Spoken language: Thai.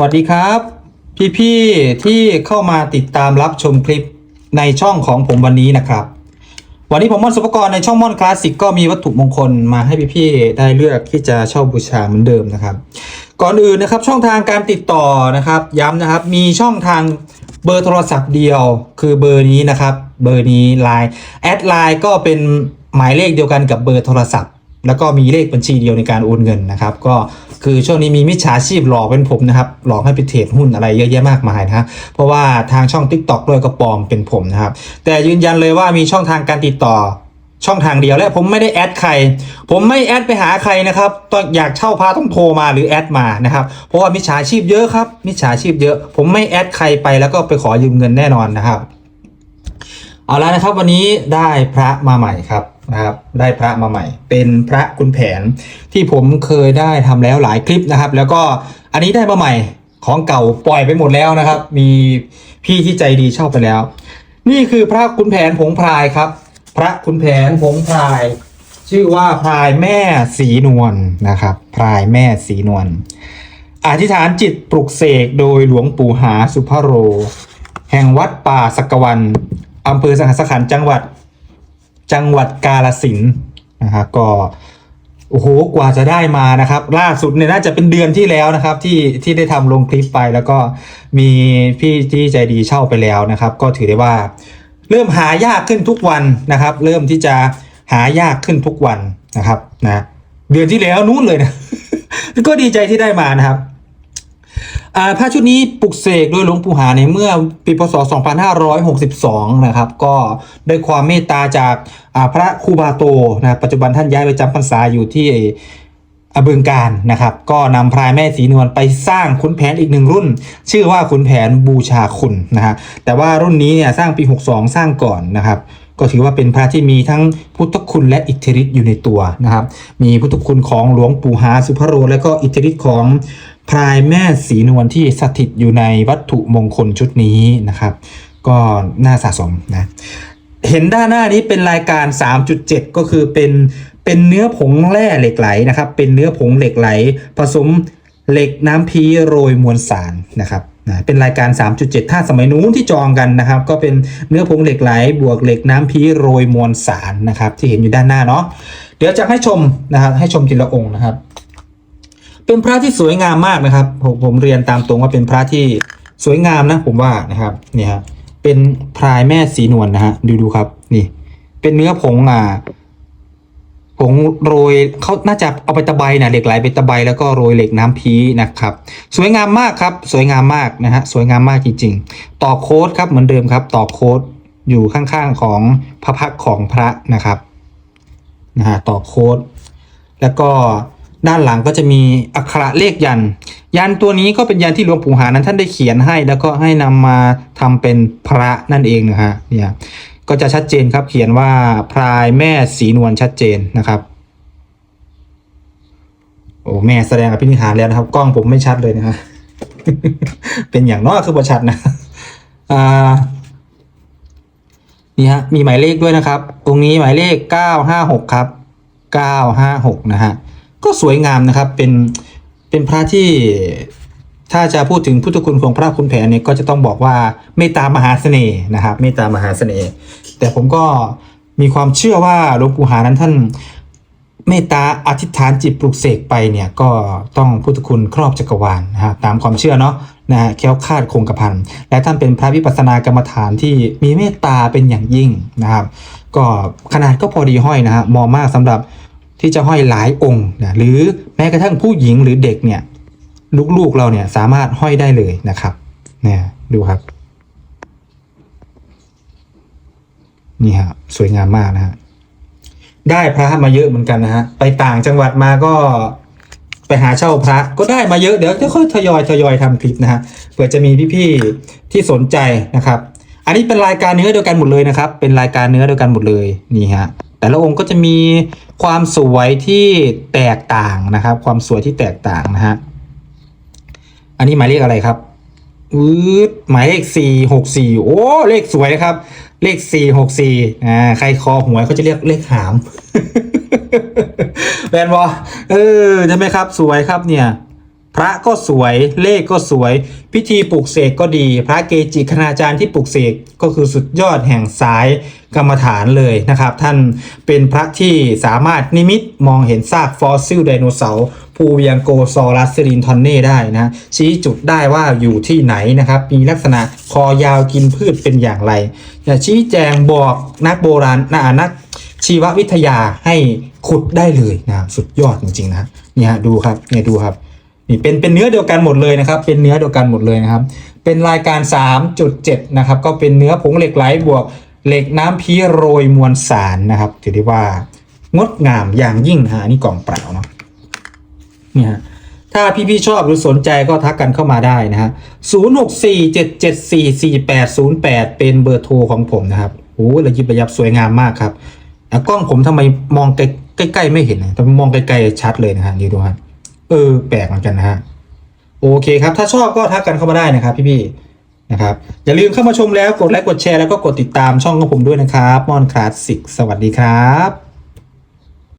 วัสดีครับ พี่ๆที่เข้ามาติดตามรับชมคลิปในช่องของผมวันนี้นะครับ วันนี้ผมม่อนสุภกรในช่องม่อนคลาสสิกก็มีวัตถุมงคลมาให้พี่ๆได้เลือกที่จะเช่าบูชาเหมือนเดิมนะครับ ก่อนอื่นนะครับช่องทางการติดต่อนะครับ ย้ำนะครับมีช่องทางเบอร์โทรศัพท์เดียวคือเบอร์นี้นะครับ เบอร์นี้ไลน์แอดไลน์ก็เป็นหมายเลขเดียวกันกับเบอร์โทรศัพท์ แล้วก็มีเลขบัญชีเดียวในการโอนเงินนะครับ ก็คือช่วงนี้มีมิจฉาชีพหลอกเป็นผมนะครับ หลอกให้ไปเทรดหุ้นอะไรเยอะแยะมากมายนะฮะเพราะว่าทางช่อง Tik t o อกด้วยก็ปลอมเป็นผมนะครับ แต่ยืนยันเลยว่ามีช่องทางการติดต่อช่องทางเดียวและผมไม่ได้แอดใคร ผมไม่แอดไปหาใครนะครับต้องอยากเช่าพาต้องโทรมาหรือแอดมานะครับ เพราะว่ามิจฉาชีพเยอะครับ มิจฉาชีพเยอะ ผมไม่แอดใครไปแล้วก็ไปขอยืมเงินแน่นอนนะครับ เอาละนะครับวันนี้ได้พระมาใหม่ครับ นะครับได้พระมาใหม่ เป็นพระคุณแผนที่ผมเคยได้ทำแล้วหลายคลิปนะครับ แล้วก็อันนี้ได้มาใหม่ของเก่าปล่อยไปหมดแล้วนะครับ มีพี่ที่ใจดีช่าไปแล้ว นี่คือพระคุณแผนผงพรายครับ พระคุณแผนผงพราย ชื่อว่าพรายแม่สีนวลนะครับพรายแม่สีนวลอธิษฐานจิตปลุกเสกโดยหลวงปู่หาสุภโร แห่งวัดป่าสักวันอำเภอสังขสขันจังหวัด จังหวัดกาลสินนะครับก็โอ้โหกว่าจะได้มานะครับ ล่าสุดเนี่ยน่าจะเป็นเดือนที่แล้วนะครับ ที่ที่ได้ทำลงคลิปไปแล้วก็มีพี่ที่ใจดีเช่าไปแล้วนะครับ ก็ถือได้ว่า เริ่มหายากขึ้นทุกวันนะครับ เริ่มที่จะหายากขึ้นทุกวันนะครับนะเดือนที่แล้วนู้นเลยนะก็ดีใจที่ได้มานะครับ อ่าพระชุดนี้ปลุกเสกโดยหลวงปู่หาในเมื่อปีพศ 2562 นะครับ ก็ด้วยความเมตตาจากาพระครูบาโตนะครับปัจจุบันท่านย้ายไปจำพรรษาอยู่ที่อบึงการนะครับ ก็นำพรายแม่สีนวลไปสร้างขุนแผนอีกหนึ่งรุ่น ชื่อว่าขุนแผนบูชาคุณนะฮะแต่ว่ารุ่นนี้เนี่ยสร้างปี 62 สร้างก่อนนะครับ ก็ถือว่าเป็นพระที่มีทั้งพุทธคุณและอิทธิฤทธิ์อยู่ในตัวนะครับ มีพุทธคุณของหลวงปู่หาสุภโร และก็อิทธิฤทธิ์ของพรายแม่สีนวลที่สถิตอยู่ในวัตถุมงคลชุดนี้นะครับ ก็น่าสะสมนะเห็นด้านหน้านี้เป็นรายการ 3.7 ก็คือเป็นเป็นเนื้อผงแร่เหล็กไหลนะครับ เป็นเนื้อผงเหล็กไหล ผสมเหล็กน้ำพีโรยมวลสารนะครับ นะเป็นรายการ 3.7 ถ้าสมัยนู้นที่จองกันนะครับ ก็เป็นเนื้อผงเหล็กไหลบวกเหล็กน้ำพีโรยมวลสารนะครับ ที่เห็นอยู่ด้านหน้าเนาะเดี๋ยวจะให้ชมนะครับ ให้ชมทีละองค์นะครับ เป็นพระที่สวยงามมากนะครับผมผมเรียนตามตรงว่าเป็นพระที่สวยงามนะผมว่านะครับเนี่ยเป็นพรายแม่สีนวลนะฮะดูดูครับนี่ เป็นเนื้อผงอ่า ผงโรยเขาน่าจะเอาไปตะไบนะเหล็กไหลไปตะไบแล้วก็โรยเหล็กน้ำพีนะครับ สวยงามมากครับ สวยงามมากนะฮะสวยงามมากจริง ๆ ต่อโค้ดครับเหมือนเดิมครับ ต่อโค้ดอยู่ข้างๆของพระพักของพระนะครับนะฮะต่อโค้ดแล้วก็ด้านหลังก็จะมีอักขระเลขยัน ยันตัวนี้ก็เป็นยันที่หลวงปู่หานั้นท่านได้เขียนให้ แล้วก็ให้นำมาทำเป็นพระนั่นเองนะฮะเนี่ย ก็จะชัดเจนครับเขียนว่าพรายแม่สีนวลชัดเจนนะครับโอ้แม่แสดงอภินิหารแล้วนะครับ กล้องผมไม่ชัดเลยนะฮะเป็นอย่างน้อยคือประชัดนะอ่านี่ฮะมีหมายเลขด้วยนะครับ ตรงนี้หมายเลข 956 ครับ 956 นะฮะก็สวยงามนะครับเป็นเป็นพระที่ ถ้าจะพูดถึงพุทธคุณของพระคุณแผนเนี่ยก็จะต้องบอกว่าเมตตามหาเสน่ห์นะครับเมตตามหาเสน่ห์แต่ผมก็มีความเชื่อว่าหลวงปู่หานั้นท่านเมตตาอธิษฐานจิตปลุกเสกไปเนี่ยก็ต้องพุทธคุณครอบจักรวาลนะฮะตามความเชื่อเนาะนะฮะแค้วคาดคงกระพันและท่านเป็นพระวิปัสสนากรรมฐานที่มีเมตตาเป็นอย่างยิ่งนะครับ ก็ขนาดก็พอดีห้อยนะฮะเหมอมากสำหรับที่จะห้อยหลายองค์นะหรือแม้กระทั่งผู้หญิงหรือเด็กเนี่ย ลูกๆเราเนี่ยสามารถห้อยได้เลยนะครับ เนี่ยดูครับ นี่ฮะสวยงามมากนะฮะได้พระมาเยอะเหมือนกันนะฮะไปต่างจังหวัดมาก็ไปหาเช่าพระก็ได้มาเยอะเดี๋ยวจะค่อยทยอยทยอยทำคลิปนะฮะเผื่อจะมีพี่ๆที่สนใจนะครับ อันนี้เป็นรายการเนื้อเดียวกันหมดเลยนะครับ เป็นรายการเนื้อเดียวกันหมดเลยนี่ฮะแต่ละองค์ก็จะมีความสวยที่แตกต่างนะครับ ความสวยที่แตกต่างนะฮะ อันนี้หมายเลขอะไรครับอืดหมายเลขสี่หกสี่โอ้เลขสวยนะครับ เลขสี่หกสี่อ่าใครคอหวยเขาจะเรียกเลขหามแบนบอเออใช่ไหมครับ สวยครับเนี่ย พระก็สวยเลขก็สวย พิธีปลุกเสกก็ดี พระเกจิคณาจารย์ที่ปลุกเสกก็คือสุดยอดแห่งสายกรรมฐานเลยนะครับ ท่านเป็นพระที่สามารถนิมิตมองเห็นซากฟอสซิลไดโนเสาร์ภูเวียงโกซอรัสเซรินทอนเน่ได้นะชี้จุดได้ว่าอยู่ที่ไหนนะครับ มีลักษณะคอยาวกินพืชเป็นอย่างไรจะชี้แจงบอกนักโบราณนะนักชีววิทยาให้ขุดได้เลยนะสุดยอดจริงๆนะเนี่ยดูครับเนี่ยดูครับ นี่เป็นเป็นเนื้อเดียวกันหมดเลยนะครับ เป็นเนื้อเดียวกันหมดเลยนะครับ เป็นรายการ 3.7 นะครับ ก็เป็นเนื้อผงเหล็กไหลบวกเหล็กน้ำพีโรยมวลสารนะครับถือได้ว่างดงามอย่างยิ่งฮะนี่กล่องเปล่าเนาะเนี่ยฮะถ้าพี่ๆชอบหรือสนใจก็ทักกันเข้ามาได้นะฮะ0647744808เป็นเบอร์โทรของผมนะครับโอ้ระยิบระยับสวยงามมากครับแต่กล้องผมทำไมมองใกล้ใกล้ๆไม่เห็นนะแต่มองไกลๆชัดเลยนะฮะนี่ดูฮะ เออแปลกเหมือนกันนะฮะโอเคครับ ถ้าชอบก็ทักกันเข้ามาได้นะครับ พี่ๆนะครับ อย่าลืมเข้ามาชมแล้วกดไลค์กดแชร์แล้วก็กดติดตามช่องของผมด้วยนะครับมอนคลาสสิกสวัสดีครับ